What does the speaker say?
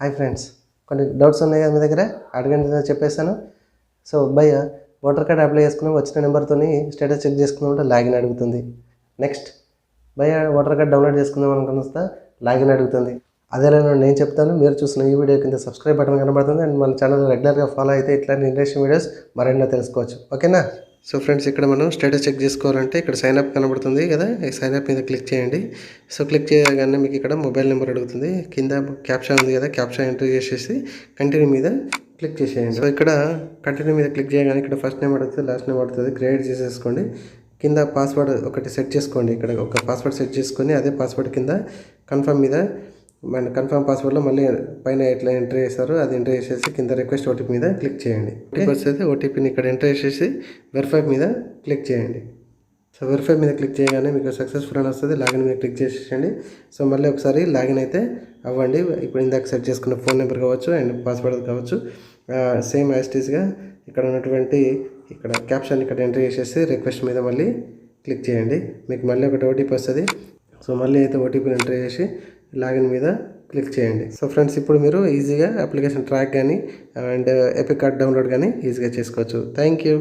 Hi friends. కొన్ని doubts ఉన్నాయి కదా మీ దగ్గర? అడగండి నేను చెప్పేస్తాను. సో భయ్య ఓటర్ కార్డ్ అప్లై చేసుకున్నాం వచ్చిన నెంబర్తో స్టేటస్ చెక్ చేసుకుందామంటే లాగిన్ అడుగుతుంది. నెక్స్ట్ భయ ఓటర్ కార్డ్ డౌన్లోడ్ చేసుకుందాం అనుకుని లాగిన్ అడుగుతుంది. అదేలా నేను చెప్తాను మీరు చూసిన ఈ వీడియో కింద సబ్స్క్రైబ్ బటన్ కనబడుతుంది అండ్ మన ఛానల్ రెగ్యులర్గా ఫాలో అయితే ఇట్లాంటి ఇంట్రెస్టింగ్ వీడియోస్ మరెన్నో తెలుసుకోవచ్చు. ఓకేనా సో ఫ్రెండ్స్ ఇక్కడ మనం స్టేటస్ చెక్ చేసుకోవాలంటే ఇక్కడ సైన్ అప్ కనబడుతుంది కదా? ఈ సైన్ అప్ మీద క్లిక్ చేయండి. సో క్లిక్ చేయగానే మీకు ఇక్కడ మొబైల్ నెంబర్ అడుగుతుంది. కింద క్యాప్షన్ ఉంది కదా క్యాప్షన్ ఎంటర్ చేసేసి కంటిన్యూ మీద క్లిక్ చేసేయండి. సో ఇక్కడ కంటిన్యూ మీద క్లిక్ చేయగానే ఇక్కడ ఫస్ట్ నేమ్ అడుగుతుంది లాస్ట్ నేమ్ అడుగుతుంది. క్రియేట్ చేసేసుకోండి. కింద పాస్వర్డ్ ఒకటి సెట్ చేసుకోండి. ఇక్కడ ఒక పాస్వర్డ్ సెట్ చేసుకొని అదే పాస్వర్డ్ కింద కన్ఫర్మ్ మీద మన కన్ఫర్మ్ పాస్వర్డ్లో మళ్ళీ పైన ఎట్లా ఎంటర్ చేస్తారో అది ఎంటర్ చేసేసి కింద రిక్వెస్ట్ ఓటీపీ మీద క్లిక్ చేయండి. ఓటీపీ వచ్చేసి ఓటీపీని ఇక్కడ ఎంటర్ చేసేసి వెరిఫై మీద క్లిక్ చేయండి. సో వెరిఫై మీద క్లిక్ చేయగానే మీకు సక్సెస్ఫుల్ అని వస్తుంది లాగిన్ మీద క్లిక్ చేసేయండి సో మళ్ళీ ఒకసారి లాగిన్ అయితే అవ్వండి. ఇప్పుడు ఇందాక సెట్ చేసుకున్న ఫోన్ నెంబర్ కావచ్చు అండ్ పాస్వర్డ్ కావచ్చు. సేమ్ యాస్టీస్గా ఇక్కడ ఉన్నటువంటి ఇక్కడ క్యాప్షన్ ఇక్కడ ఎంటర్ చేసేసి రిక్వెస్ట్ మీద మళ్ళీ క్లిక్ చేయండి. మీకు మళ్ళీ ఒకటి ఓటీపీ వస్తుంది. సో మళ్ళీ అయితే ఓటీపీని ఎంటర్ చేసి లాగిన్ మీద క్లిక్ చేయండి. సో ఫ్రెండ్స్ ఇప్పుడు మీరు ఈజీగా అప్లికేషన్ ట్రాక్ కానీ అండ్ ఎపిక్ కార్డ్ డౌన్లోడ్ కానీ ఈజీగా చేసుకోవచ్చు. Thank you.